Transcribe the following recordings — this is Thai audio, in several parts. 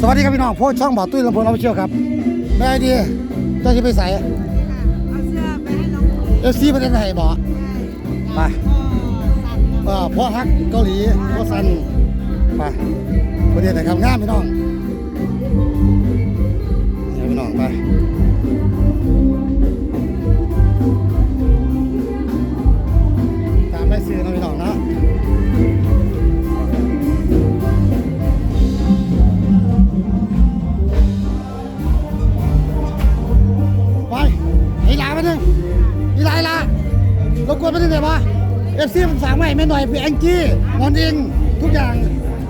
สวัสดีครับพี่น้องโพสต์ช่องบ่อตุ้ยลำโพงเราไปเชี่ยวครับแม่ดีเจ้าจะไปใส่เอาเสื้อไปให้น้องเอฟซีประเทศไทยบ่ไปพ่อสั่งเออพ่อฮักเกาหลีพ่อซันไปประเทศไหนครับงามพี่น้องนี่พี่น้องไป หน่อยพี่แองจี้มอนเองทุกอย่าง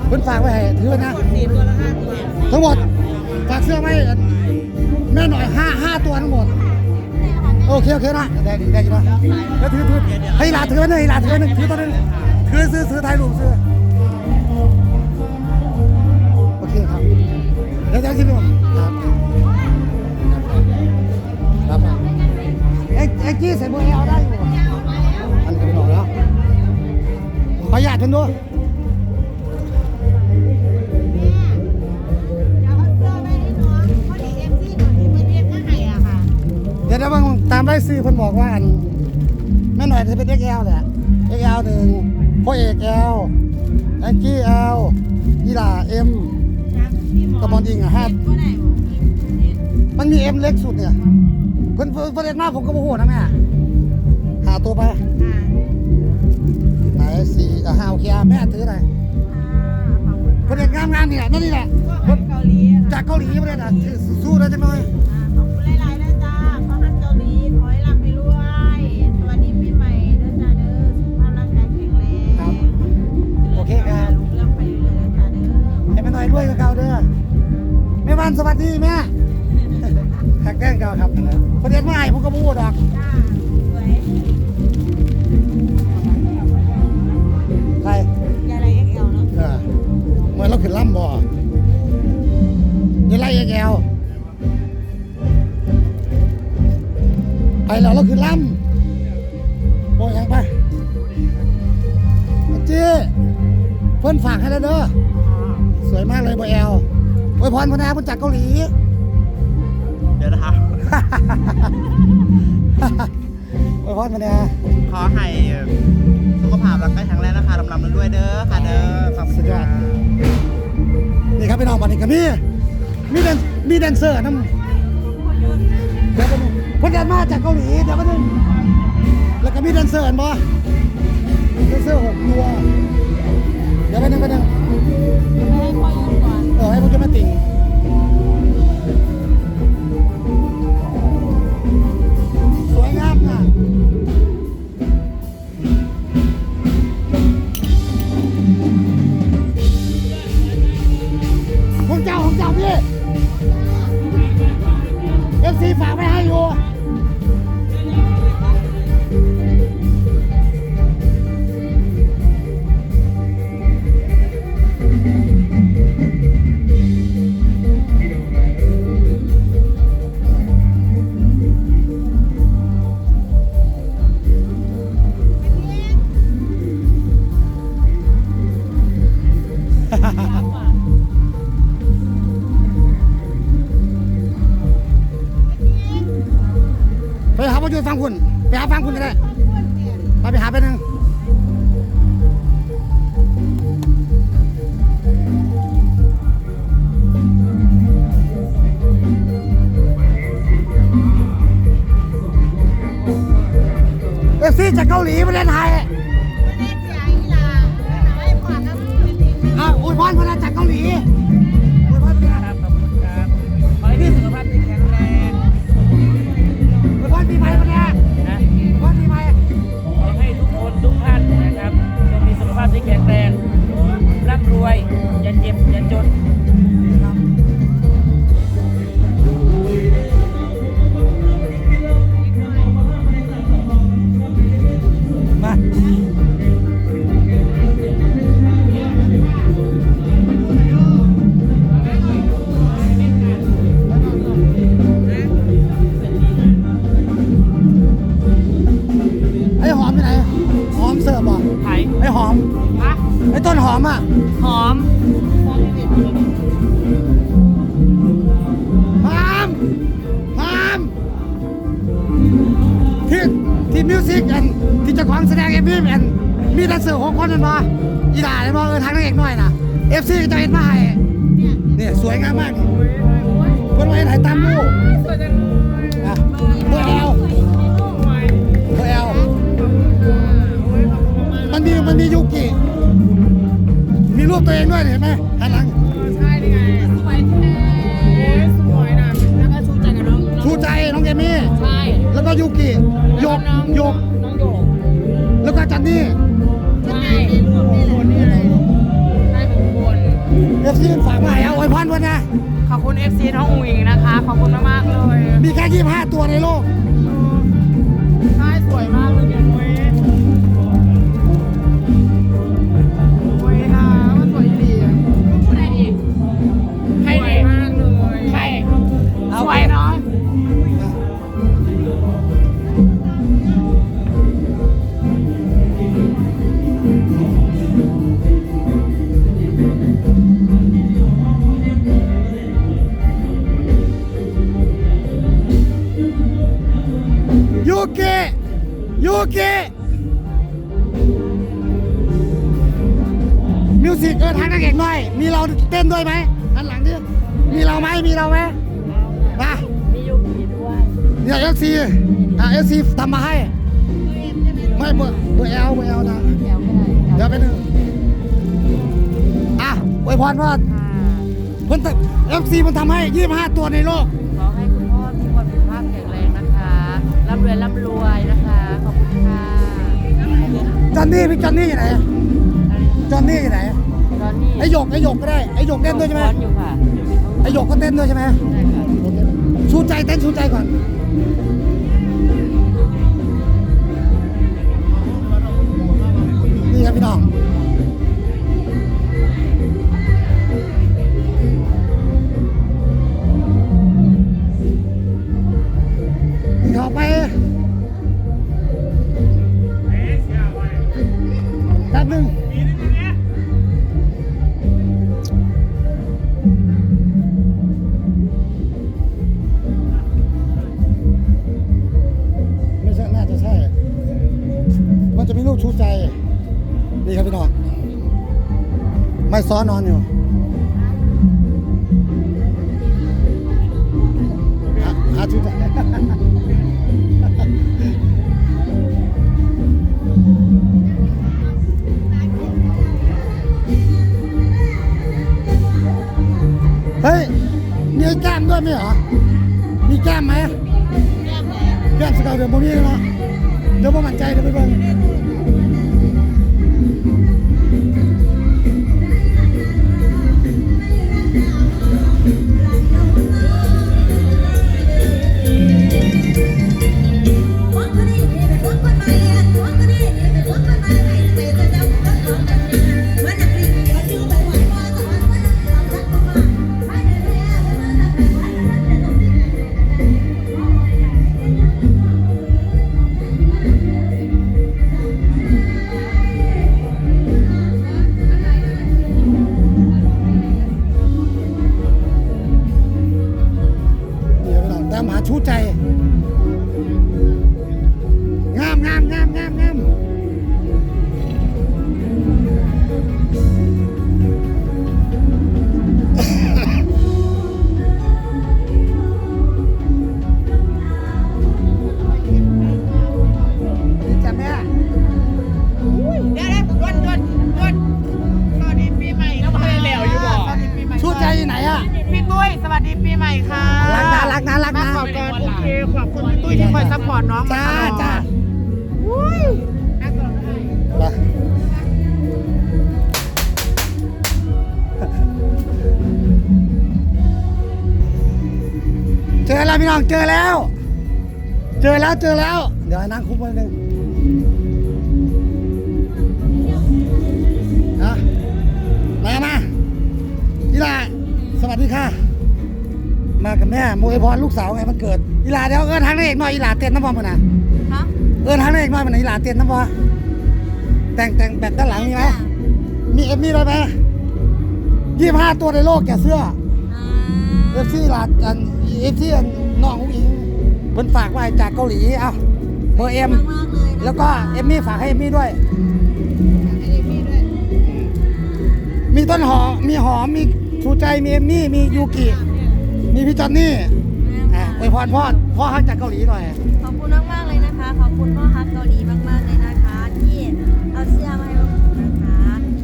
เพิ่นฝากไว้ให้ถือไว้นะ สี่ตัวละห้าตัวทั้งหมดฝากเสื้อไว้แม่หน่อยห้าห้าตัวทั้งหมด โอเคโอเคนะได้ดีได้ดีนะแล้วถือถือให้หลานถือไว้หนึ่งให้หลานถือไว้หนึ่งถือตัวหนึงถือซื้อซื้อถ่ายรูปซื้อโอเคครับเดี๋ยวเดี๋ยวสิพี่ผมครับครับครับเอ็กเอ็กจี้ใส่เบอร์เอลได้อยู่ ประหยัดกันด้วยเดี๋ยวเอาเสื้อไปให้น้องพอดีเอ็มซี่หน่อยที่เพื่อนเรียกมาให้อะค่ะเดี๋ยวนะบางตามได้ซื้อเพิ่นบอกว่าอันแม่หน่อยจะเป็น XL แหละ XL หนึ่งพ่อเอก L แองกี้ L ยีหลา M กระบอลยิงอะห้าก็ได้มันมี M เล็กสุดเนี่ยเพิ่นเพิ่นเพิ่นเรียกมาผมก็บ่ฮู้นะแม่หาตัวไปค่ะไหน สี่อะห้าโอเคอะแม่ถือหน่อยขอบคุณเพิ่นเรียกงามงามนี่แหละนั่นนี่แหละพวกเกาหลีอะจากเกาหลีมาเลยนะถือสู้ได้จังหน่อยขอบคุณหลายๆนะจ้าขอให้เกาหลีขอให้ร่ำให้รวยสวัสดีปีใหม่เด้อจ้าเด้อสุขภาพร่างกายแข็งแรงครับโอเคครับลุงเรื่องไปเรื่อยๆนะจ้าเด้อให้แม่หน่อยด้วยกับเก่าเด้อแม่วันสวัสดีแม่หักแกล้งเก่าครับประเด็นว่าไอ้ผมก็บ่ฮู้ดอก ขึ้นล่ำบ่อยังไล่แกวไปแล้วเราขึ้นล่ำโอ้ยยังไปเจ้เพิ่นฝากให้แล้วเด้อสวยมากเลยบ่แอลโอ้ยพรพนาเพิ่นจากเกาหลี เดี๋ยวนะครับโอ้ยพรพนาขอให้สุขภาพร่างกายแข็งแรงนะคะลำลำด้วยๆเด้อค่ะเด้อขอบคุณค่ะนี่ ครับพี่มีมีแดนมีแดนเซอร์นำเดี๋ยวก็มีเพิ่นเดินมาจากเกาหลีเดี๋ยวก็นึงแล้วก็มีแดนเซอร์บ่มีแดนเซอร์หกตัวเดี๋ยวกันึงไปนึงไม่ให้พ่อยืนก่อนเออให้พวกจะมาติ่ง ไปหาประโยชน์ฟังคุณไปหาฟังคุณก็ได้ไปไปหาไปหนึ่งเอฟซีจากเกาหลีมาเล่นไทยเล่นเสียอีหลาให้พ่อกับเป็นลิงอะอวยพรพนันจากเกาหลีอวยพรพนันครับขอบคุณครับขอให้มีสุขภาพที่แข็งแรง อ ที่เจะของแสดงเอ็มวีเป็นมีแดนเซอร์หกคนเป็นบ่อีหลาเลยบ่เออทางนางเอกน้อยน่ะเอฟซีจะเห็นมาให้เนี่ยสวยงามมากนี่เพิ่นไว้ถ่ายตามลูกอะเบอร์แอลเบอร์แอลมันมีมันมียูกิมีรูปตัวเองด้วยเนี่ยเห็นไหมหันหลังใช่นี่ไงสวยแท้สวยนะแล้วก็ชูใจกับน้องชูใจน้องเอมี่ใช่แล้วก็ยูกิโยกโยกน้องโยก แล้วก็จันนี่ใช่คนนี่เลยใช่ของคนเอฟซีฝากมาให้เอาไว้พันวันนะขอบคุณ FC น้องอุ๋งอิงนะคะ ขอบคุณมากๆเลย มีแค่ยี่ห้าตัวในโลก กเออทางนางเอกหน่อย มีเราเต้นด้วยไหมอันหลังดิมีเราไหมมีเราไหมมามียูกิด้วยเนี่ยเอฟซีอะเอฟซีทำมาให้ ไม่เบอร์เบอร์แอลเบอร์แอลนะแถวไม่ได้เดี๋ยวไปหนึ่งอะอวยพรว่าเพิ่นเอฟซีมันทำให้ยี่ห้าตัวในโลกขอให้คุณพ่อมีความสุขภาพแข็งแรงนะคะร่ำรวยร่ำรวยนะคะขอบคุณค่ะจอนนี่พี่จอนนี่อยู่ไหนจอนนี่อยู่ไหนตอนนี้ ไอหยกไอหยกก็ได้ไอหยกเต้นด้วยใช่ไหมร้อนอยู่ค่ะไอหยกก็เต้นด้วยใช่ไหมใช่ค่ะชูใจเต้นชูใจก่อนนี่ครับพี่น้อง ใจ นี่ครับพี่น้อง ไม่ซ้อนนอนอยู่หาหาชูใจเฮ้ย มีแก้มด้วยไหมเหรอ มีแก้มไหมแก้มสกาวเดี๋ยวโมมีเนาะเดี๋ยวโมมั่นใจเดี๋ยวไปเบิ่ง ใหม่ชูใจอยู่ไหนอะพี่ตุ้ยสวัสดีปีใหม่ค่ะรักนะรักนะรักนะมาขอบคุณโอเคขอบคุณพี่ตุ้ยที่คอยซัพพอร์ตน้องจ้ามาตลอดจ้าอุ้ยน่าสนใจไปเจอแล้วพี่น้องเจอแล้ว เจอแล้วเจอแล้ว เดี๋ยวให้นั่งคุ้มไว้หนึ่งนะมามาอีหลา สวัสดีค่ะ มากับแม่โมยพรลูกสาวไงมันเกิดอีหลาเดี๋ยวเอินทางนางเอกหน่อยอีหลาเต้นน้ำบอมกันนะฮะเอินทางนางเอกหน่อยมันไหนอีหลาเต้นน้ำบอแต่งแต่งแบบด้านหลังมีไหมมีเอฟมีอะไรไหมยี่ห้าตัวในโลกแกเสื้อเอฟซีหลาดอันเอฟซีน้องอุ้งอิงเพิ่นฝากไว้จากเกาหลีเอ้าเบอร์เอ็มมากๆเลยนะคะแล้วก็เอมมี่ฝากให้เอมมี่ด้วยให้เอมมี่ด้วยมีต้นหอมมีหอมมี ชูใจมีเอมมี่มียูกิ มีพี่จอนนี่อะอวยพรพ่อพ่อฮักจากเกาหลีหน่อย ขอบคุณมากๆเลยนะคะ ขอบคุณพ่อฮักเกาหลีมากๆเลยนะคะ ที่เอาเสื้อมาให้พวกหนูนะคะ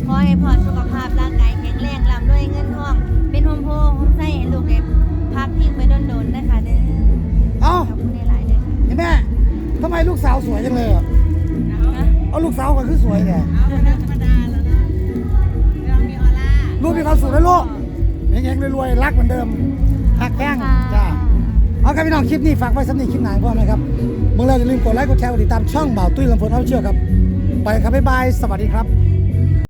ขอให้พ่อสุขภาพร่างกายแข็งแรงร่ำรวยเงินทอง เป็นโฮมโพโฮมไส้ให้ลูกได้พักพิงไปโดนๆนะคะเด้อเอ้าขอบคุณหลายๆเด้อเห็นแม่ทำไมลูกสาวสวยจังเลยอะค่ะเอาลูกสาวก่อนคือสวยเนี่ยเอาธรรมดาแล้วนะเรามีออร่า ลูกมีความสุขนะลูก เฮงๆรวยๆรักเหมือนเดิมหักแข้งจ้าเอาครับพี่น้องคลิปนี้ฝากไว้สำหรับคลิปไหนพ่อไหมครับเมื่อเราอย่าลืมกดไลค์กดแชร์กดติดตามช่องบ่าวตุ้ยลำพูนเอาเชื่อครับ ไปครับบ๊ายบายสวัสดีครับ